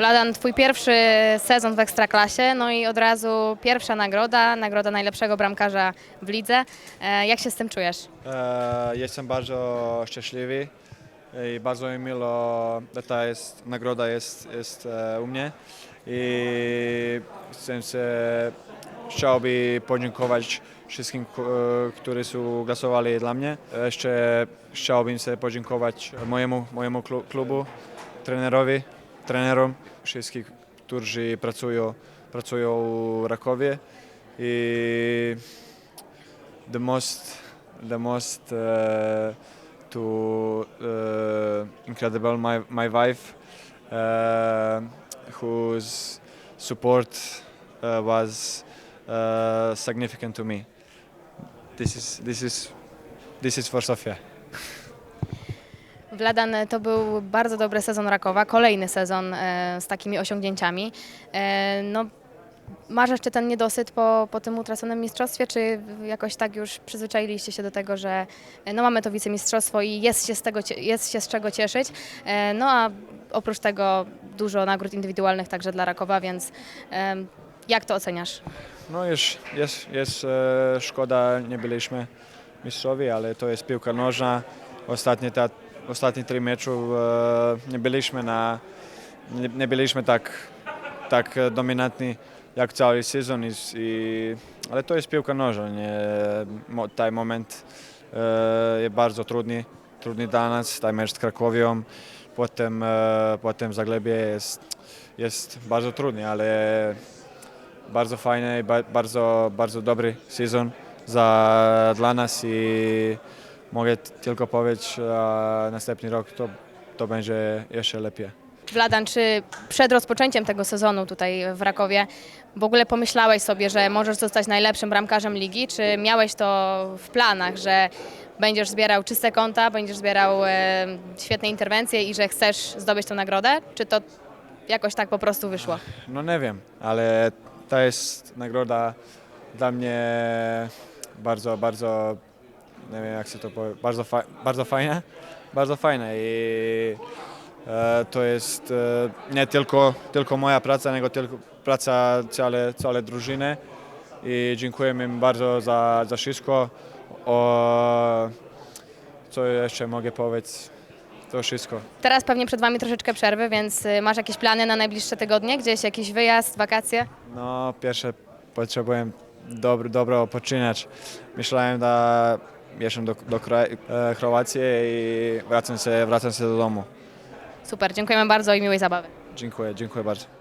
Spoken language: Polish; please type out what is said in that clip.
Bladan, twój pierwszy sezon w Ekstraklasie, no i od razu pierwsza nagroda, nagroda najlepszego bramkarza w lidze. E, Jak się z tym czujesz? E, Jestem bardzo szczęśliwy i bardzo mi miło, że ta jest, nagroda jest, jest e, u mnie i chcę chciałbym podziękować wszystkim, którzy są głosowali dla mnie. Jeszcze chciałbym się podziękować mojemu, mojemu klu- klubu, trenerowi, trenerom, wszystkim, którzy pracują, pracują w Rakowie. I the most the most uh, to uh, incredible my my wife uh, whose support uh, was uh, significant to me. This is this is this is for Sofia Bladan, to był bardzo dobry sezon Rakowa, kolejny sezon e, z takimi osiągnięciami. E, No, masz jeszcze ten niedosyt po, po tym utraconym mistrzostwie, czy jakoś tak już przyzwyczailiście się do tego, że e, no, mamy to wicemistrzostwo i jest się z, tego, jest się z czego cieszyć, no a oprócz tego dużo nagród indywidualnych także dla Rakowa, więc jak to oceniasz? no już jest, jest szkoda nie byliśmy mistrzowie ale to jest piłka nożna ostatnie ta, ostatnie trzy meczów e, nie byliśmy na nie, byliśmy tak tak e, dominantni jak cały sezon i, i, ale to jest piłka nożna mo, taj moment e, bardzo trudny trudny dla nas. Taj mecz z Krakowią potem, e, potem Zaglebie jest, jest bardzo trudny ale bardzo fajny, ba, bardzo, bardzo dobry sezon za, dla nas i mogę tylko powiedzieć, że następny rok to, to będzie jeszcze lepiej. Bladan, czy przed rozpoczęciem tego sezonu tutaj w Rakowie w ogóle pomyślałeś sobie, że możesz zostać najlepszym bramkarzem ligi? Czy miałeś to w planach, że będziesz zbierał czyste konta, będziesz zbierał e, świetne interwencje i że chcesz zdobyć tę nagrodę? Czy to jakoś tak po prostu wyszło? No nie wiem, ale to jest nagroda dla mnie bardzo, bardzo, nie wiem jak się to powie, bardzo, fa, bardzo fajna, bardzo fajna i e, to jest e, nie tylko, tylko moja praca, ale tylko praca całej, całej drużyny i dziękuję im bardzo za, za wszystko. O, co jeszcze mogę powiedzieć? To wszystko. Teraz pewnie przed Wami troszeczkę przerwy, więc y, masz jakieś plany na najbliższe tygodnie? Gdzieś jakiś wyjazd, wakacje? No, pierwsze potrzebuję dobro, dobro odpoczynać. Myślałem, że jeszcze do, do e, Chorwacji i wracam się, wracam się do domu. Super, dziękujemy bardzo i miłej zabawy. Dziękuję, dziękuję bardzo.